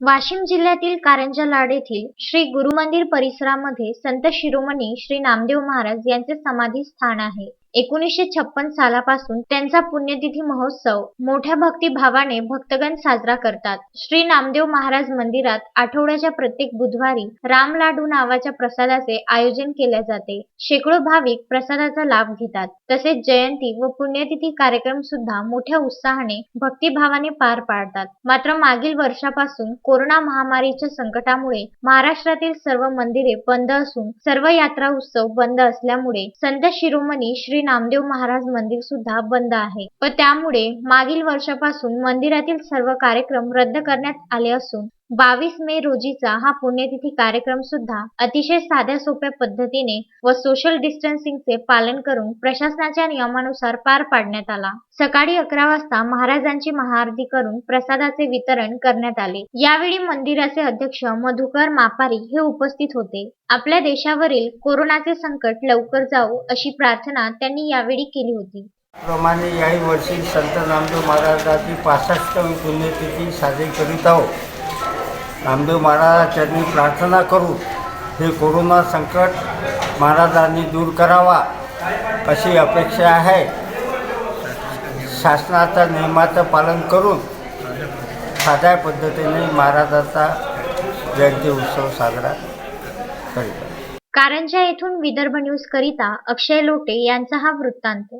वाशिम जिल्ह्यातील कारंजा लाड येथील श्री गुरुमंदिर परिसरामध्ये संत शिरोमणी श्री नामदेव महाराज यांचे समाधी स्थान आहे. एकोणीसशे छप्पन सालापासून त्यांचा पुण्यतिथी महोत्सव मोठ्या भक्तिभावाने भक्तगण साजरा करतात. श्री नामदेव महाराज मंदिरात आठवड्याच्या प्रत्येक बुधवारी राम लाडू नावाच्या प्रसादाचे आयोजन केले जाते. शेकडो भाविक प्रसादाचा लाभ घेतात. तसेच जयंती व पुण्यतिथी कार्यक्रम सुद्धा मोठ्या उत्साहाने भक्तिभावाने पार पाडतात. मात्र मागील वर्षापासून कोरोना महामारीच्या संकटामुळे महाराष्ट्रातील सर्व मंदिरे बंद असून सर्व यात्रा उत्सव बंद असल्यामुळे संत शिरोमणी श्री नामदेव महाराज मंदिर सुद्धा बंद आहे. व त्यामुळे मागील वर्षापासून मंदिरातील सर्व कार्यक्रम रद्द करण्यात आले असून बावीस मे रोजीचा हा पुण्यतिथी कार्यक्रम सुद्धा अतिशय साध्या सोप्या पद्धतीने व सोशल डिस्टन्सिंगचे पालन करून प्रशासनाच्या नियमानुसार पार पाडण्यात आला. सकाळी अकरा वाजता महाराजांची महाआरती करून प्रसादाचे वितरण करण्यात आले. यावेळी मंदिराचे अध्यक्ष मधुकर मापारी हे उपस्थित होते. आपल्या देशावरील कोरोनाचे संकट लवकर जाऊ अशी प्रार्थना त्यांनी यावेळी केली होती. प्रमाणे याही वर्षी संत नामदेव महाराजाची पासष्टवी पुण्यतिथी साजरी करीत आहोत. नामदेव महाराजांनी प्रार्थना करू हे कोरोना संकट महाराजांनी दूर करावा अशी अपेक्षा आहे. शासनाच्या नियमाचं पालन करून साध्या पद्धतीने महाराजाचा जयंती उत्सव साजरा करीत कारंजा येथून विदर्भ न्यूज करिता अक्षय लोटे यांचा हा वृत्तांत.